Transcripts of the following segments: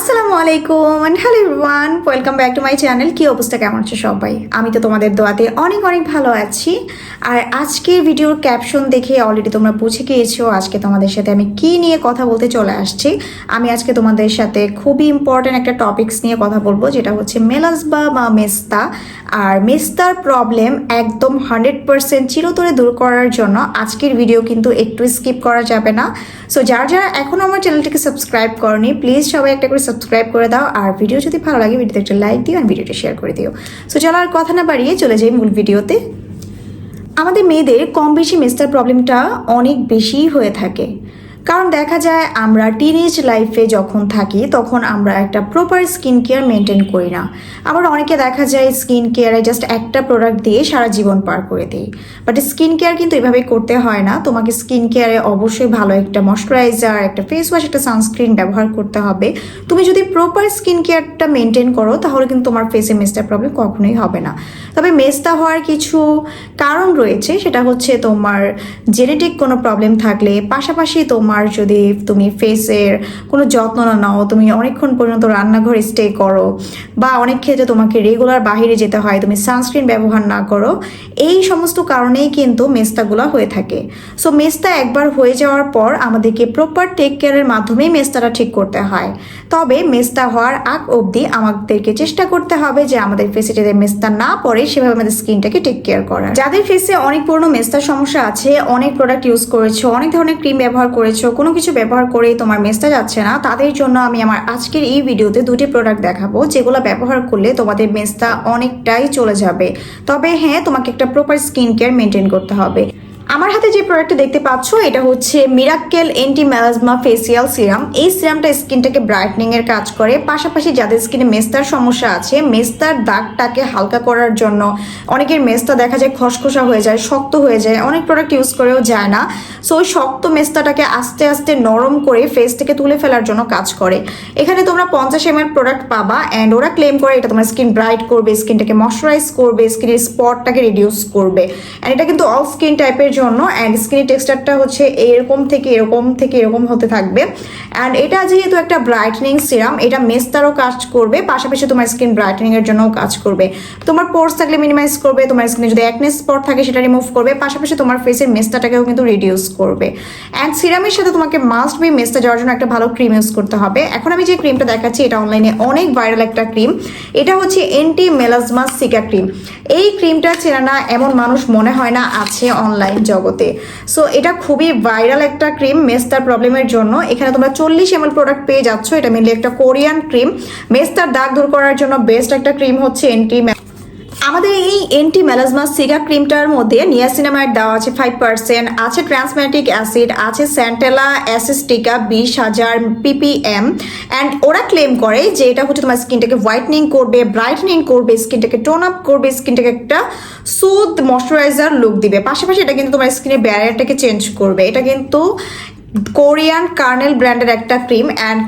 আসসালামু আলাইকুম hello everyone welcome back to my channel কি অবস্থা? কেমন আছে সবাই? আমি তো তোমাদের দোয়াতে অনেক অনেক ভালো আছি। আর আজকের ভিডিওর ক্যাপশন দেখে অলরেডি তোমরা বুঝে গিয়েছো আজকে তোমাদের সাথে আমি কি নিয়ে কথা বলতে চলে আসছি। আমি আজকে তোমাদের সাথে খুবই ইম্পর্ট্যান্ট একটা টপিকস নিয়ে কথা বলব, যেটা হচ্ছে মেলাসবা বা মেস্তা। আর মেস্তার প্রবলেম একদম হান্ড্রেড পার্সেন্ট চিরতরে দূর করার জন্য আজকের ভিডিও কিন্তু একটু স্কিপ করা যাবে না। সো যারা যারা এখনও আমার চ্যানেলটিকে সাবস্ক্রাইব করনি প্লিজ সবাই একটা করে সাবস্ক্রাইব করে দাও। আর ভিডিও যদি ভালো লাগে ভিডিওতে একটা লাইক দিও আর ভিডিওটা শেয়ার করে দিও। সো চলো আর কথা না বাড়িয়ে চলে যাই মূল ভিডিওতে আমাদের মেয়েদের কম বেশি মেস্টার প্রবলেমটা অনেক বেশিই হয়ে থাকে। কারণ দেখা যায় আমরা টিনেজ লাইফে যখন থাকি, তখন আমরা একটা প্রপার স্কিন কেয়ার মেনটেন করি না। আবার অনেকে দেখা যায় স্কিন কেয়ারে জাস্ট একটা প্রোডাক্ট দিয়ে সারা জীবন পার করে দিই বাট স্কিন কেয়ার কিন্তু এভাবে করতে হয় না। তোমাকে স্কিন কেয়ারে অবশ্যই ভালো একটা ময়শ্চারাইজার একটা ফেস ওয়াশ একটা সানস্ক্রিন ব্যবহার করতে হবে। তুমি যদি প্রপার স্কিন কেয়ারটা মেনটেন করো, তাহলে কিন্তু তোমার ফেসে মেস্তার প্রবলেম কখনোই হবে না। তবে মেস্তা হওয়ার কিছু কারণ রয়েছে। সেটা হচ্ছে তোমার জেনেটিক কোনো প্রবলেম থাকলে, পাশাপাশি তোমার যদি তুমি ফেসের কোনো যত্ন না নাও, তুমি অনেকক্ষণ পর্যন্ত রান্নাঘরে স্টে করো বা অনেক ক্ষেত্রে তোমাকে রেগুলার বাইরে যেতে হয়, তুমি সানস্ক্রিন ব্যবহার না করো, এই সমস্ত কারণেই কিন্তু মেস্তাগুলো হয়ে থাকে। সো মেস্তা একবার হয়ে যাওয়ার পর আমাদেরকে প্রপার টেক কেয়ারের মাধ্যমেই মেস্তাটা ঠিক করতে হয়। তবে মেস্তা হওয়ার আগ অবধি আমাদেরকে চেষ্টা করতে হবে যে আমাদের ফেসে যাতে মেস্তা না পড়ে, সেভাবে আমাদের স্কিনটাকে টেক কেয়ার করা যাদের ফেসে অনেক পুরনো মেস্তার সমস্যা আছে, অনেক প্রোডাক্ট ইউজ করেছ, অনেক ধরনের ক্রিম ব্যবহার করেছ কোনো কিছু ব্যবহার করেই তোমার মেজটা যাচ্ছে না। তাদের জন্য আমি আমার আজকের এই ভিডিওতে দুটি প্রোডাক্ট দেখাবো, যেগুলো ব্যবহার করলে তোমাদের মেজটা অনেকটাই চলে যাবে। তবে হ্যাঁ তোমাকে একটা প্রপার স্কিন কেয়ার মেনটেন করতে হবে। আমার হাতে যে প্রোডাক্টটা দেখতে পাচ্ছ, এটা হচ্ছে miracle anti melasma facial serum এই সিরামটা স্কিনটাকে ব্রাইটনিং এর কাজ করে। পাশাপাশি যাদের স্কিনে মেস্তার সমস্যা আছে, মেস্তার দাগটাকে হালকা করার জন্য অনেকের মেস্তা দেখা যায় খসখসা হয়ে যায়, শক্ত হয়ে যায়, অনেক প্রোডাক্ট ইউজ করেও যায় না। সো ওই শক্ত মেস্তাটাকে আস্তে আস্তে নরম করে ফেস থেকে তুলে ফেলার জন্য কাজ করে। এখানে তোমরা পঞ্চাশ এম প্রোডাক্ট পাবা অ্যান্ড ওরা ক্লেম করে এটা তোমার স্কিন ব্রাইট করবে স্কিনটাকে ময়শ্চারাইজ করবে স্কিনের স্পটটাকে রিডিউস করবে। অ্যান্ড এটা কিন্তু অল স্কিন টাইপের জন্য অ্যান্ড স্কিনের টেক্সচারটা হচ্ছে এরকম থেকে এরকম থেকে এরকম হতে থাকবে। অ্যান্ড এটা যেহেতু একটা ব্রাইটনিং সিরাম এটা মেস্তারও কাজ করবে, পাশাপাশি তোমার স্কিন ব্রাইটনিং এর জন্যও কাজ করবে। তোমার পোর্স থাকলে মিনিমাইজ করবে, তোমার স্কিনে যদি একনেস স্পট থাকে সেটা রিমুভ করবে, পাশাপাশি তোমার ফেসের মেস্তাটাকেও কিন্তু রিডিউস করবে। অ্যান্ড সিরামের সাথে তোমাকে মাস্ট বি মেস্তা যাওয়ার জন্য একটা ভালো ক্রিম ইউজ করতে হবে। এখন আমি যে ক্রিমটা দেখাচ্ছি, এটা অনলাইনে অনেক ভাইরাল একটা ক্রিম এটা হচ্ছে এন্টি মেলাজমা সিকা ক্রিম এই ক্রিমটা চেনা না এমন মানুষ মনে হয় না আছে অনলাইন জগতে। সো এটা খুবই ভাইরাল একটা ক্রিম মেস্তার প্রবলেমের জন্য। এখানে তোমরা চল্লিশ এমএল প্রোডাক্ট পেয়ে যাচ্ছ। এটা মেনলি একটা কোরিয়ান ক্রিম মেস্তার দাগ দূর করার জন্য বেস্ট একটা ক্রিম হচ্ছে এন্টি আমাদের এই এন্টি মেলাজমা সিগা ক্রিমটার মধ্যে নিয়াসিনামাইড দেওয়া আছে ফাইভ পার্সেন্ট আছে ট্রান্সম্যাটিক অ্যাসিড আছে স্যান্টেলা অ্যাসিস্টিকা বিশ হাজার পিপিএম অ্যান্ড ওরা ক্লেম করে যে এটা হচ্ছে তোমার স্কিনটাকে হোয়াইটনিং করবে ব্রাইটনিং করবে, স্কিনটাকে টোন আপ করবে, স্কিনটাকে একটা সুদ ময়শ্চারাইজার লুক দিবে। পাশাপাশি এটা কিন্তু তোমার স্কিনের ব্যারিয়ারটাকে চেঞ্জ করবে। এটা কিন্তু কোরিয়ান কার্নেল ব্র্যান্ডের একটা cream and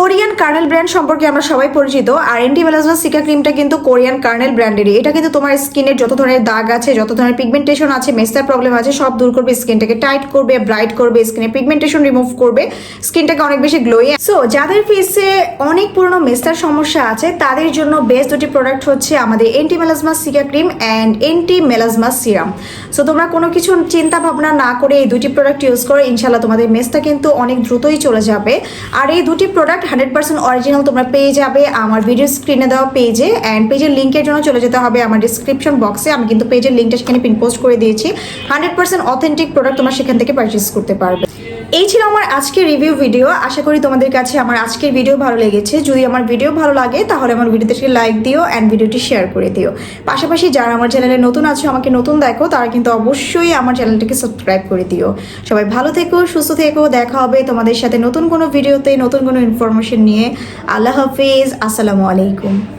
Korean kernel brand সম্পর্কে আমরা সবাই পরিচিত। আর এন্টি মেলাজমা সিকা ক্রিমটা কিন্তু কোরিয়ান কার্নেল ব্র্যান্ডেরই। এটা কিন্তু তোমার স্কিনের যত ধরনের দাগ আছে, যত ধরনের পিগমেন্টেশন আছে, মেস্তার প্রবলেম আছে, সব দূর করবে স্কিনটাকে। টাইট করবে ব্রাইট করবে স্কিনের পিগমেন্টেশন রিমুভ করবে, স্কিনটাকে অনেক বেশি গ্লোয়িং সো যাদের ফেসে অনেক পুরনো মেস্তার সমস্যা আছে, তাদের জন্য বেস্ট দুটি প্রোডাক্ট হচ্ছে আমাদের anti melasma cica cream and anti melasma serum so তোমরা কোনো কিছু চিন্তা ভাবনা না করে এই দুটি প্রোডাক্ট ইউজ করো। ইনশাল্লাহ তোমাদের মেস্তা কিন্তু অনেক দ্রুতই চলে যাবে। আর এই দুটি প্রোডাক্ট হান্ড্রেড পার্সেন্ট অরিজিনাল তোমরা পেয়ে যাবে আমার ভিডিও স্ক্রিনে দেওয়া পেজে অ্যান্ড পেজের লিঙ্কের জন্য চলে যেতে হবে আমার ডিসক্রিপশন বক্সে আমি কিন্তু পেজের লিঙ্কটা সেখানে পিন পোস্ট করে দিয়েছি। হান্ড্রেড পার্সেন্ট অথেন্টিক প্রোডাক্ট তোমরা সেখান থেকে পারচেস করতে পারবে। এই ছিল আমার আজকের রিভিউ ভিডিও আশা করি তোমাদের কাছে আমার আজকের ভিডিও ভালো লেগেছে। যদি আমার ভিডিও ভালো লাগে, তাহলে আমার ভিডিওতে একটি লাইক দিও অ্যান্ড ভিডিওটি শেয়ার করে দিও। পাশাপাশি যারা আমার চ্যানেলে নতুন আছো, আমাকে নতুন দেখো, তারা কিন্তু অবশ্যই আমার চ্যানেলটিকে সাবস্ক্রাইব করে দিও। সবাই ভালো থেকো, সুস্থ থেকো, দেখা হবে তোমাদের সাথে নতুন কোনো ভিডিওতে নতুন কোনো ইনফরমেশন নিয়ে। আল্লাহ হাফিজ, আসসালামু আলাইকুম।